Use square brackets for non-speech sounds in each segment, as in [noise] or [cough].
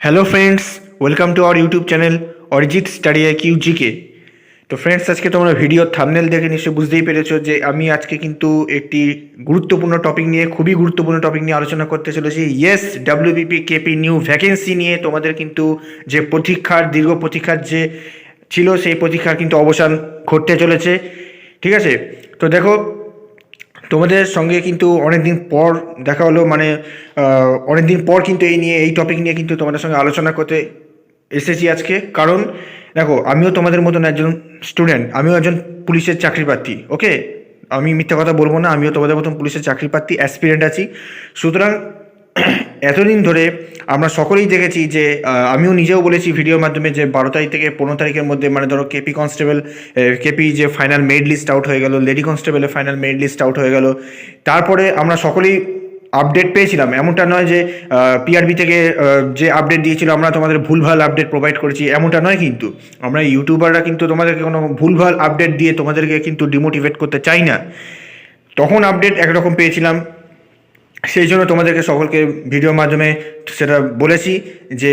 Hello friends welcome to our YouTube channel Arijit study Q GK তো friends আজকে তোমরা video thumbnail দেখে নিশ্চয়ই বুঝতেই পেরেছ যে আমি আজকে কিন্তু একটি গুরুত্বপূর্ণ টপিক নিয়ে, খুবই গুরুত্বপূর্ণ টপিক নিয়ে আলোচনা করতে চলেছি। Yes WBP KP new vacancy নিয়ে তোমাদের কিন্তু যে প্রতীক্ষার, দীর্ঘ প্রতীক্ষার যে ছিল, সেই প্রতীক্ষার কিন্তু অবসান ঘটতে চলেছে। ঠিক আছে? তো দেখো তোমাদের সঙ্গে কিন্তু অনেক দিন পর দেখা হলো মানে অনেক দিন পর কিন্তু এই নিয়ে, এই টপিক নিয়ে কিন্তু তোমাদের সঙ্গে আলোচনা করতে এসেছি আজকে। কারণ, দেখো, আমিও তোমাদের মতন একজন স্টুডেন্ট আমিও একজন পুলিশের চাকরি প্রার্থী ওকে আমি মিথ্যা কথা বলব না, আমিও তোমাদের মতন পুলিশের চাকরি প্রার্থী অ্যাসপিরেন্ট আছি। সুতরাং [clears throat] এতদিন ধরে আমরা সকলেই দেখেছি যে আমিও নিজেও বলেছি ভিডিওর মাধ্যমে যে, বারো তারিখ থেকে পনেরো তারিখের মধ্যে মানে ধরো কেপি কনস্টেবল কেপি যে ফাইনাল মেড লিস্ট আউট হয়ে গেল লেডি কনস্টেবলের ফাইনাল মেড লিস্ট আউট হয়ে গেল। তারপরে আমরা সকলেই আপডেট পেয়েছিলাম। এমনটা নয় যে পিআরবি থেকে যে আপডেট দিয়েছিল, আমরা তোমাদের ভুলভাল আপডেট প্রোভাইড করেছি, এমনটা নয় কিন্তু। আমরা ইউটিউবাররা কিন্তু তোমাদেরকে কোনো ভুলভাল আপডেট দিয়ে তোমাদেরকে কিন্তু ডিমোটিভেট করতে চাই না। তখন আপডেট একরকম পেয়েছিলাম। সেই জন্য তোমাদেরকে সকলকে ভিডিওর মাধ্যমে সেটা বলেছি যে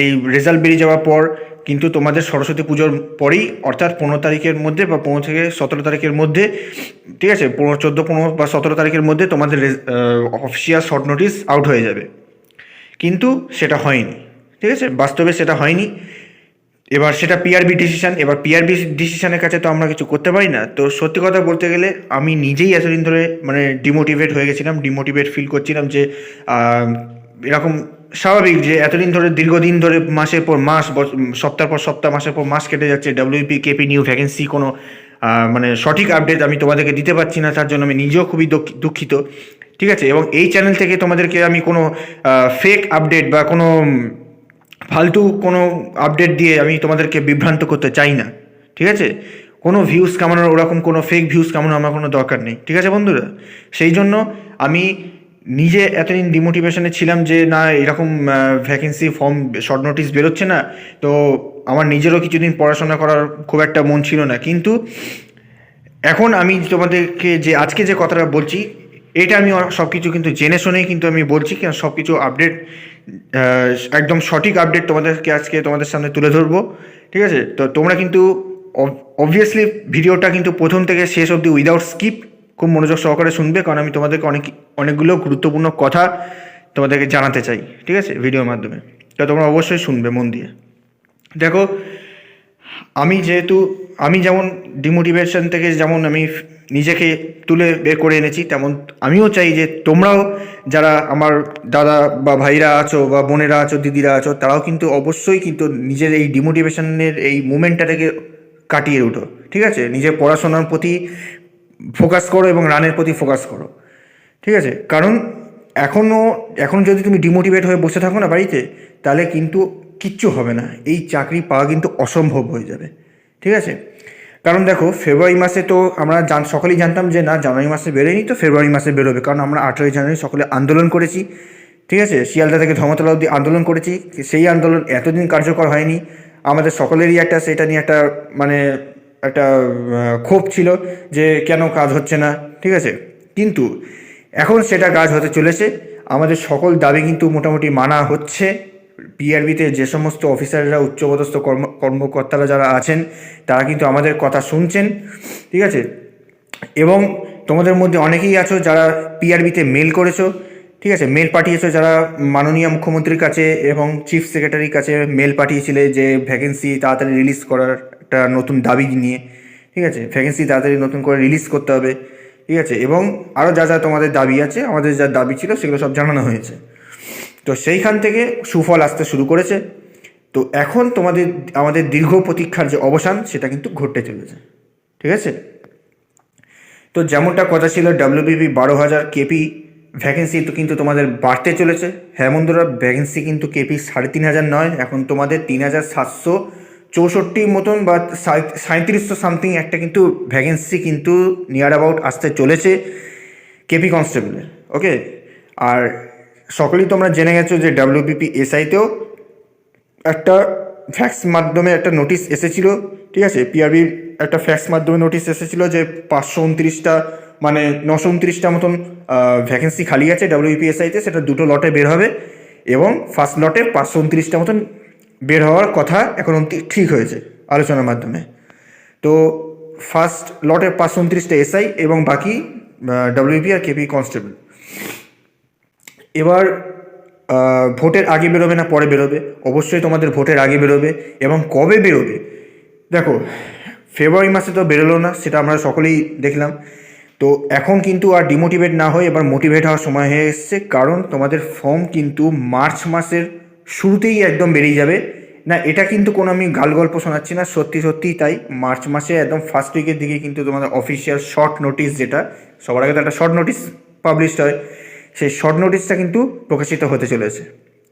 এই রেজাল্ট বেরিয়ে যাওয়ার পর কিন্তু তোমাদের সরস্বতী পুজোর পরেই, অর্থাৎ পনেরো তারিখের মধ্যে বা পনেরো থেকে সতেরো তারিখের মধ্যে, ঠিক আছে? পনেরো, চোদ্দ, পনেরো বা সতেরো তারিখের মধ্যে তোমাদের অফিসিয়াল শর্ট নোটিস আউট হয়ে যাবে। কিন্তু সেটা হয়নি, ঠিক আছে? বাস্তবে সেটা হয়নি। এবার সেটা পিআরবি ডিসিশন এবার পিআরবি ডিসিশনের কাছে তো আমরা কিছু করতে পারি না। তো সত্যি কথা বলতে গেলে আমি নিজেই এতদিন ধরে মানে ডিমোটিভেট হয়ে গেছিলাম ডিমোটিভেট ফিল করছিলাম যে এরকম স্বাভাবিক যে এতদিন ধরে, দীর্ঘদিন ধরে মাসের পর মাস সপ্তাহ পর সপ্তাহ মাসের পর মাস কেটে যাচ্ছে ডাব্লিউপি কেপি নিউ ভ্যাকেন্সি কোনো মানে সঠিক আপডেট আমি তোমাদেরকে দিতে পারছি না, তার জন্য আমি নিজেও খুবই দুঃখ- দুঃখিত। ঠিক আছে? এবং এই চ্যানেল থেকে তোমাদেরকে আমি কোনো ফেক আপডেট বা কোনো ফালতু কোনো আপডেট দিয়ে আমি তোমাদেরকে বিভ্রান্ত করতে চাই না, ঠিক আছে? কোনো ভিউজ কামানোর ওরকম কোনো ফেক ভিউজ কামানোর আমার কোনো দরকার নেই, ঠিক আছে বন্ধুরা? সেই জন্য আমি নিজে এতদিন ডিমোটিভেশনে ছিলাম যে, না, এরকম ভ্যাকেন্সি ফর্ম শর্ট নোটিস বেরোচ্ছে না, তো আমার নিজেরও কিছুদিন পড়াশোনা করার খুব একটা মন ছিল না। কিন্তু এখন আমি তোমাদেরকে যে, আজকে যে কথাটা বলছি এটা আমি সব কিছু কিন্তু জেনে শুনেই কিন্তু আমি বলছি কেন সব কিছু আপডেট একদম সঠিক আপডেট তোমাদেরকে আজকে তোমাদের সামনে তুলে ধরবো, ঠিক আছে? তো তোমরা কিন্তু অবভিয়াসলি ভিডিওটা কিন্তু প্রথম থেকে শেষ অবধি উইদাউট স্কিপ খুব মনোযোগ সহকারে শুনবে, কারণ আমি তোমাদেরকে অনেক, অনেকগুলো গুরুত্বপূর্ণ কথা তোমাদেরকে জানাতে চাই, ঠিক আছে? ভিডিওর মাধ্যমে। তো তোমরা অবশ্যই শুনবে মন দিয়ে। দেখো, আমি যেহেতু আমি যেমন ডিমোটিভেশন থেকে যেমন আমি নিজেকে তুলে বের করে এনেছি, তেমন আমিও চাই যে তোমরাও যারা আমার দাদা বা ভাইরা আছো বা বোনেরা আছো, দিদিরা আছো, তারাও কিন্তু অবশ্যই কিন্তু নিজের এই ডিমোটিভেশনের এই মুমেন্টটাকে কাটিয়ে উঠো, ঠিক আছে? নিজের পড়াশোনার প্রতি ফোকাস করো এবং রানের প্রতি ফোকাস করো, ঠিক আছে? কারণ এখনও এখন যদি তুমি ডিমোটিভেট হয়ে বসে থাকো না বাড়িতে, তাহলে কিন্তু কিচ্ছু হবে না। এই চাকরি পাওয়া কিন্তু অসম্ভব হয়ে যাবে, ঠিক আছে? কারণ দেখো, ফেব্রুয়ারি মাসে তো আমরা জান, সকলেই জানতাম যে না, জানুয়ারি মাসে বেরোয়নি তো ফেব্রুয়ারি মাসে বেরোবে। কারণ আমরা আঠেরোই জানুয়ারি সকলে আন্দোলন করেছি। ঠিক আছে? শিয়ালদা থেকে ধর্মতলা অবধি আন্দোলন করেছি। সেই আন্দোলন এতদিন কার্যকর হয়নি। আমাদের সকলেরই একটা, সেটা নিয়ে একটা মানে একটা ক্ষোভ ছিল যে কেন কাজ হচ্ছে না। ঠিক আছে? কিন্তু এখন সেটা কাজ হতে চলেছে। আমাদের সকল দাবি কিন্তু মোটামুটি মানা হচ্ছে। পিআরবিতে যে সমস্ত অফিসাররা, উচ্চপদস্থ কর্ম, কর্মকর্তারা যারা আছেন, তারা কিন্তু আমাদের কথা শুনছেন, ঠিক আছে? এবং তোমাদের মধ্যে অনেকেই আছো যারা পিআরবিতে মেল করেছ, ঠিক আছে? মেল পাঠিয়েছো যারা মাননীয় মুখ্যমন্ত্রীর কাছে এবং চিফ সেক্রেটারির কাছে মেল পাঠিয়েছিলে যে ভ্যাকেন্সি তাড়াতাড়ি রিলিজ করার একটা নতুন দাবি নিয়ে, ঠিক আছে? ভ্যাকেন্সি তাড়াতাড়ি নতুন করে রিলিজ করতে হবে, ঠিক আছে? এবং আরও যা যা তোমাদের দাবি আছে, আমাদের যা দাবি ছিল সেগুলো সব জানানো হয়েছে। তো সেইখান থেকে সুফল আসতে শুরু করেছে। তো এখন তোমাদের, আমাদের দীর্ঘ প্রতীক্ষার যে অবসান, সেটা কিন্তু ঘটতে চলেছে। ঠিক আছে? তো যেমনটা কথা ছিল ডাব্লিউবিপি বারো হাজার কেপি ভ্যাকেন্সি তো কিন্তু তোমাদের বাড়তে চলেছে। হ্যাঁ ভ্যাকেন্সি কিন্তু কেপি সাড়ে তিন হাজার নয়, এখন তোমাদের তিন হাজার সাতশো চৌষট্টির মতন বা সাঁইত্রিশশো সামথিং একটা কিন্তু ভ্যাকেন্সি কিন্তু নিয়ার অ্যাবাউট আসতে চলেছে কেপি কনস্টেবলের ওকে আর সকলেই তোমরা জেনে গেছো যে ডাব্লিউবিপি এসআইতেও একটা ফ্যাক্স মাধ্যমে একটা নোটিশ এসেছিল, ঠিক আছে? পিআরবির একটা ফ্যাক্স মাধ্যমে নোটিশ এসেছিল যে পাঁচশো উনত্রিশটা মানে নশো উনত্রিশটা মতন ভ্যাকেন্সি খালি আছে ডাব্লিউপিএসআইতে সেটা দুটো লটে বের হবে এবং ফার্স্ট লটে পাঁচশো উনত্রিশটা মতন বের হওয়ার কথা এখন ঠিক হয়েছে আলোচনার মাধ্যমে। তো ফার্স্ট লটে পাঁচশো উনত্রিশটা এসআই এবং বাকি ডাব্লিউপি আর কেপি কনস্টেবল এবার ভোটের আগে বেরোবে না পরে বেরোবে? অবশ্যই তোমাদের ভোটের আগে বেরোবে এবং কবে বেরোবে? দেখো, ফেব্রুয়ারি মাসে তো বেরোলো না, সেটা আমরা সকলেই দেখলাম। তো এখন কিন্তু আর ডিমোটিভেট না হয়ে এবার মোটিভেট হওয়ার সময় হয়ে এসছে, কারণ তোমাদের ফর্ম কিন্তু মার্চ মাসের শুরুতেই একদম বেরিয়ে যাবে। না, এটা কিন্তু কোনো আমি গাল গল্প শোনাচ্ছি না, সত্যি সত্যিই তাই। মার্চ মাসে একদম ফার্স্ট উইকের দিকে কিন্তু তোমাদের অফিসিয়াল শর্ট নোটিশ যেটা, সবার আগে তো একটা শর্ট নোটিশ পাবলিশড হয়। সেই শর্ট নোটিশটা কিন্তু প্রকাশিত হতে চলেছে।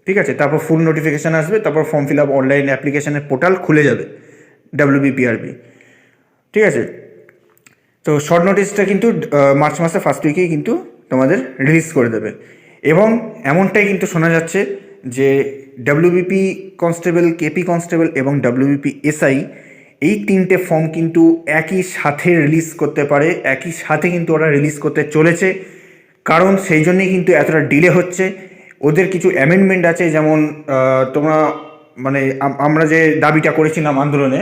ঠিক আছে? তারপর ফুল নোটিফিকেশান আসবে, তারপর ফর্ম ফিল আপ অনলাইন অ্যাপ্লিকেশনের পোর্টাল খুলে যাবে ডাব্লিউবিপিআরবি ঠিক আছে? তো শর্ট নোটিশটা কিন্তু মার্চ মাসে ফার্স্ট উইকেই কিন্তু তোমাদের রিলিজ করে দেবে। এবং এমনটাই কিন্তু শোনা যাচ্ছে যে ডাব্লিউবিপি কনস্টেবল কেপি কনস্টেবল এবং ডাব্লিউবিপি এসআই এই তিনটে ফর্ম কিন্তু একই সাথে রিলিজ করতে পারে, একই সাথে কিন্তু ওরা রিলিজ করতে চলেছে। কারণ সেই জন্যই কিন্তু এতটা ডিলে হচ্ছে। ওদের কিছু অ্যামেন্ডমেন্ট আছে, যেমন তোমরা মানে আমরা যে দাবিটা করেছিলাম আন্দোলনে,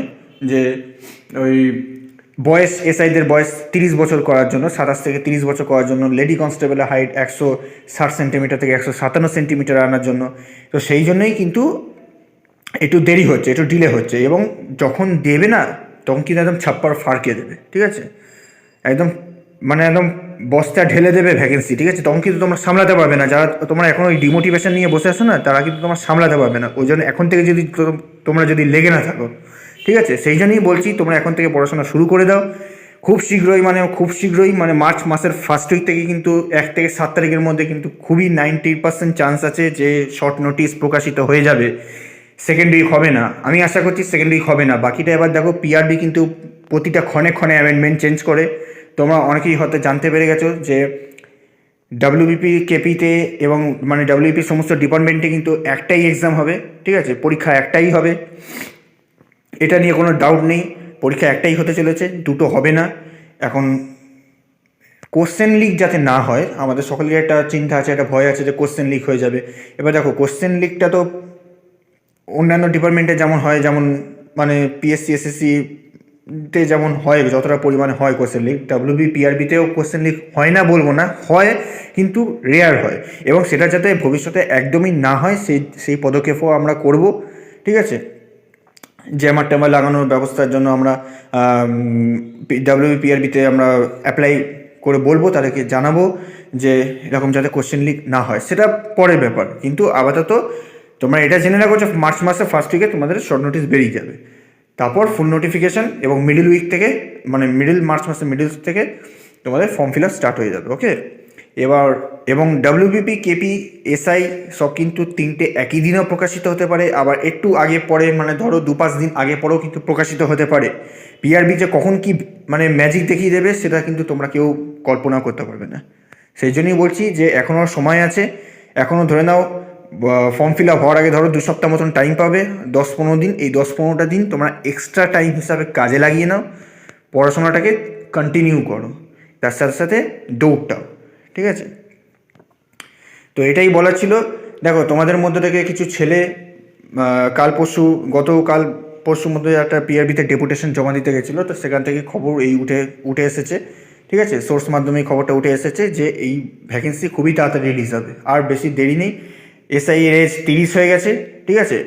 যে ওই বয়স এসআইদের বয়স তিরিশ বছর করার জন্য, সাতাশ থেকে তিরিশ বছর করার জন্য, লেডি কনস্টেবলের হাইট একশো ষাট সেন্টিমিটার থেকে একশো সাতান্ন সেন্টিমিটার আনার জন্য। তো সেই জন্যই কিন্তু একটু দেরি হচ্ছে, একটু ডিলে হচ্ছে এবং যখন দেবে না, তখন কিন্তু একদম ছাপ্পার ফারকে দেবে, ঠিক আছে? একদম মানে একদম বস্তা ঢেলে দেবে ভ্যাকেন্সি ঠিক আছে? তখন কিন্তু তোমরা সামলাতে পারবে না। যারা তোমরা এখন ওই ডিমোটিভেশন নিয়ে বসে আছো না, তারা কিন্তু তোমরা সামলাতে পারবে না। ওই জন্য এখন থেকে যদি তোমরা যদি লেগে না থাকো, ঠিক আছে? সেই জন্যই বলছি, তোমরা এখন থেকে পড়াশোনা শুরু করে দাও। খুব শীঘ্রই মানে খুব শীঘ্রই মানে মার্চ মাসের ফার্স্ট উইক থেকে কিন্তু এক থেকে সাত তারিখের মধ্যে কিন্তু খুবই নাইনটি পার্সেন্ট চান্স আছে যে শর্ট নোটিশ প্রকাশিত হয়ে যাবে। সেকেন্ড উইক হবে না। আমি আশা করছি সেকেন্ড উইক হবে না। বাকিটা এবার দেখো পিআরবি কিন্তু প্রতিটা ক্ষণে ক্ষণে অ্যামেন্ডমেন্ট চেঞ্জ করে। তোমরা অনেকেই হয়তো জানতে পেরে গেছো যে ডাব্লিউবিপি কেপিতে এবং মানে ডাব্লিউবিপি সমস্ত ডিপার্টমেন্টে কিন্তু একটাই এক্সাম হবে, ঠিক আছে? পরীক্ষা একটাই হবে। এটা নিয়ে কোনো ডাউট নেই। পরীক্ষা একটাই হতে চলেছে, দুটো হবে না। এখন কোশ্চেন লিক যাতে না হয়, আমাদের সকলের একটা চিন্তা আছে, একটা ভয় আছে যে কোশ্চেন লিক হয়ে যাবে। এবার দেখো কোশ্চেন লিকটা তো অন্যান্য ডিপার্টমেন্টে যেমন হয়, যেমন মানে পিএসসি এসএসসি তে যেমন হয়, যতটা পরিমাণে হয় কোশ্চেন লিক ডাব্লিউবি পিআরবিতেও কোশ্চেন লিক হয় না বলব না, হয় কিন্তু রেয়ার হয় এবং সেটা যাতে ভবিষ্যতে একদমই না হয়, সেই সেই পদক্ষেপও আমরা করব, ঠিক আছে? জ্যামার ট্যামার লাগানোর ব্যবস্থার জন্য আমরা ডাব্লিউবি পিআরবিতে আমরা অ্যাপ্লাই করে বলব, তাদেরকে জানাব যে এরকম যাতে কোশ্চেন লিক না হয়। সেটা পরের ব্যাপার, কিন্তু আপাতত তোমরা এটা জেনে রাখো যে মার্চ মাসে ফার্স্ট উইকে তোমাদের শর্ট নোটিস বেরিয়ে যাবে। তারপর ফুল নোটিফিকেশান এবং মিডিল উইক থেকে মানে মিডিল মার্চ মাসের মিডিল থেকে তোমাদের ফর্ম ফিল আপ স্টার্ট হয়ে যাবে ওকে এবার, এবং ডাব্লিউবিপি কেপি এসআই সব কিন্তু তিনটে একই দিনেও প্রকাশিত হতে পারে, আবার একটু আগে পরে মানে ধরো দু পাঁচ দিন আগে পরেও কিন্তু প্রকাশিত হতে পারে। পিআরবি যে কখন কি মানে ম্যাজিক দেখিয়ে দেবে সেটা কিন্তু তোমরা কেউ কল্পনা করতে পারবে না। সেই জন্যই বলছি যে এখনও সময় আছে এখনও ধরে নাও ফর্ম ফিল আপ হওয়ার আগে ধরো দু সপ্তাহ মতন টাইম পাবে, দশ পনেরো দিন, এই দশ পনেরোটা দিন তোমরা এক্সট্রা টাইম হিসাবে কাজে লাগিয়ে নাও, পড়াশোনাটাকে কন্টিনিউ করো, তার সাথে সাথে দৌড়টাও ঠিক আছে? তো এটাই বলার ছিল। দেখো, তোমাদের মধ্যে থেকে কিছু ছেলে কাল পরশু, গতকাল পরশুর মধ্যে একটা পিআরবিতে ডেপুটেশন জমা দিতে গেছিল, তো সেখান থেকে খবর এই উঠে উঠে এসেছে, ঠিক আছে? সোর্স মাধ্যমে খবরটা উঠে এসেছে যে এই ভ্যাকেন্সি খুবই তাড়াতাড়ি রিলিজ হবে, আর বেশি দেরি নেই। এসআই এর এজ তিরিশ হয়ে গেছে, ঠিক আছে?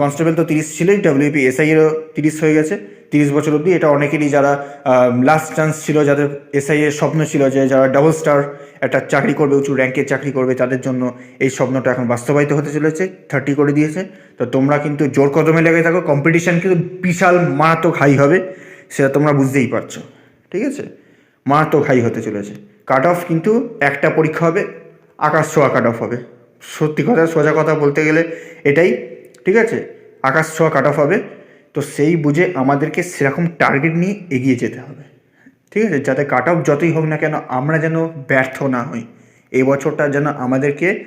কনস্টেবল তো তিরিশ ছিলই ডাব্লিউপি এসআই এরও তিরিশ হয়ে গেছে। তিরিশ বছর অবধি এটা অনেকেরই যারা লাস্ট চান্স ছিল, যাদের এসআই এর স্বপ্ন ছিল যে যারা ডাবল স্টার একটা চাকরি করবে, উঁচু র্যাঙ্কের চাকরি করবে, তাদের জন্য এই স্বপ্নটা এখন বাস্তবায়িত হতে চলেছে থার্টি করে দিয়েছে। তো তোমরা কিন্তু জোর কদমে লেগে থাকো কম্পিটিশান কিন্তু বিশাল মারাত্মক হাই হবে, সেটা তোমরা বুঝতেই পারছ, ঠিক আছে? মারাত্মক হাই হতে চলেছে। কাট অফ কিন্তু একটা পরীক্ষা হবে, আকাশ ছোঁয়া কাট অফ হবে। সত্যি কথা, সোজা কথা বলতে গেলে এটাই, ঠিক আছে? আকাশ ছোঁয়া কাট অফ হবে, তো সেই বুঝে আমাদেরকে সেরকম টার্গেট নিয়ে এগিয়ে যেতে হবে। ঠিক আছে? যাতে কাট অফ যতই হোক না কেন, আমরা যেন ব্যর্থ না হই। এই বছরটা যেন আমাদেরকে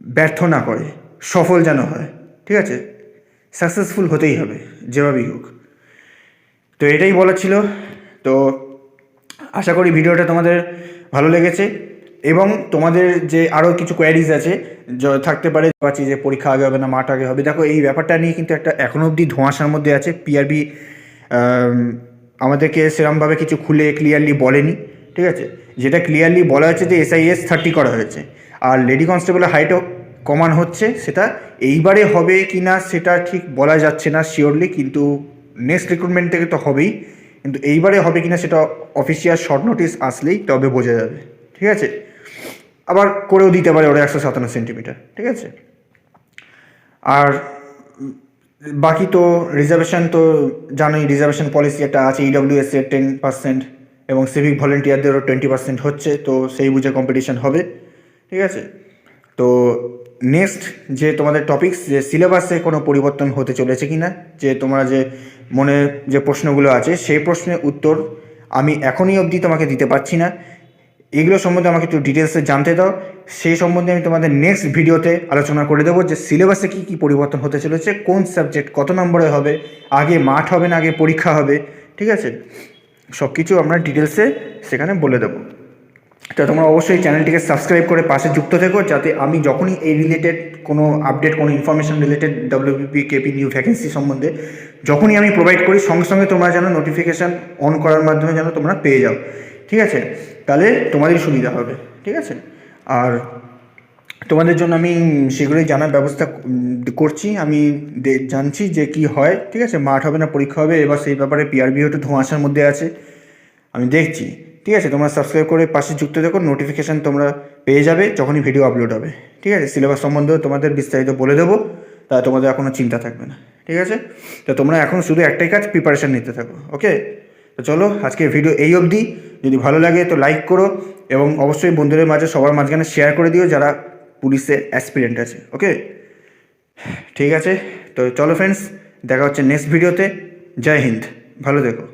ব্যর্থ না করে, সফল যেন হয়। ঠিক আছে? সাকসেসফুল হতেই হবে, যেভাবেই হোক। তো এটাই বলার ছিল। তো আশা করি ভিডিওটা তোমাদের ভালো লেগেছে। এবং তোমাদের যে আরও কিছু কোয়ারিজ আছে থাকতে পারে, পাচ্ছি যে পরীক্ষা আগে হবে না, মাঠ আগে হবে। দেখো, এই ব্যাপারটা নিয়ে কিন্তু একটা এখনও অবধি ধোঁয়াশার মধ্যে আছে। পিআরবি আমাদেরকে সেরমভাবে কিছু খুলে ক্লিয়ারলি বলেনি, ঠিক আছে? যেটা ক্লিয়ারলি বলা হয়েছে যে এসআইএস থার্টি করা হয়েছে। আর লেডি কনস্টেবলের হাইটও কমান হচ্ছে, সেটা এইবারে হবে কি না সেটা ঠিক বলা যাচ্ছে না শিওরলি কিন্তু নেক্সট রিক্রুটমেন্ট থেকে তো হবেই। কিন্তু এইবারে হবে কি না সেটা অফিসিয়াল শর্ট নোটিস আসলেই তবে বোঝা যাবে, ঠিক আছে? আবার করেও দিতে পারে ওরা একশো সাতান্ন সেন্টিমিটার, ঠিক আছে? আর বাকি তো রিজার্ভেশন তো জানোই রিজার্ভেশন পলিসি একটা আছে ইডব্লিউএস এর টেন পার্সেন্ট এবং সিভিক ভলেন্টিয়ারদেরও টোয়েন্টি পার্সেন্ট হচ্ছে, তো সেই বুঝে কম্পিটিশন হবে, ঠিক আছে? তো নেক্সট যে তোমাদের টপিকস যে সিলেবাসে কোনো পরিবর্তন হতে চলেছে কি না যে তোমরা যে মনে যে প্রশ্নগুলো আছে, সেই প্রশ্নের উত্তর আমি এখনই অবধি তোমাকে দিতে পারছি না। এগুলো সম্বন্ধে আমাকে একটু ডিটেলসে জানতে দাও। সেই সম্বন্ধে আমি তোমাদের নেক্সট ভিডিওতে আলোচনা করে দেবো যে সিলেবাসে কী কী পরিবর্তন হতে চলেছে, কোন সাবজেক্ট কত নম্বরে হবে, আগে মাঠ হবে না আগে পরীক্ষা হবে, ঠিক আছে? সব কিছু আমরা ডিটেলসে সেখানে বলে দেবো। তো তোমরা অবশ্যই চ্যানেলটিকে সাবস্ক্রাইব করে পাশে যুক্ত থেকো, যাতে আমি যখনই এই রিলেটেড কোনো আপডেট কোনো information related WBP KP new vacancy সম্বন্ধে যখনই আমি প্রোভাইড করি, সঙ্গে সঙ্গে তোমরা যেন নোটিফিকেশান অন করার মাধ্যমে যেন তোমরা পেয়ে যাও। ঠিক আছে? তাহলে তোমাদেরই সুবিধা হবে, ঠিক আছে? আর তোমাদের জন্য আমি শীঘ্রই জানার ব্যবস্থা করছি। আমি জানছি যে কি হয়, ঠিক আছে? মাঠ হবে না, পরীক্ষা হবে, এবার সেই ব্যাপারে পিআরবি একটু ধোঁয়াশার মধ্যে আছে। আমি দেখছি, ঠিক আছে? তোমরা সাবস্ক্রাইব করে পাশে যুক্ত দেখো নোটিফিকেশান তোমরা পেয়ে যাবে যখনই ভিডিও আপলোড হবে, ঠিক আছে? সিলেবাস সম্বন্ধেও তোমাদের বিস্তারিত বলে দেবো, তা তোমাদের কোনো চিন্তা থাকবে না, ঠিক আছে? তো তোমরা এখন শুধু একটাই কাজ প্রিপারেশান নিতে থাকো ওকে তো চলো, আজকের ভিডিও এই অবধি। যদি ভালো লাগে তো লাইক করো এবং অবশ্যই বন্ধুদের মাঝে, সবার মাঝখানে শেয়ার করে দিও যারা পুলিশে অ্যাসপিরেন্ট আছে ওকে ঠিক আছে, তো চলো ফ্রেন্ডস দেখা হচ্ছে নেক্সট ভিডিওতে জয় হিন্দ, ভালো দেখো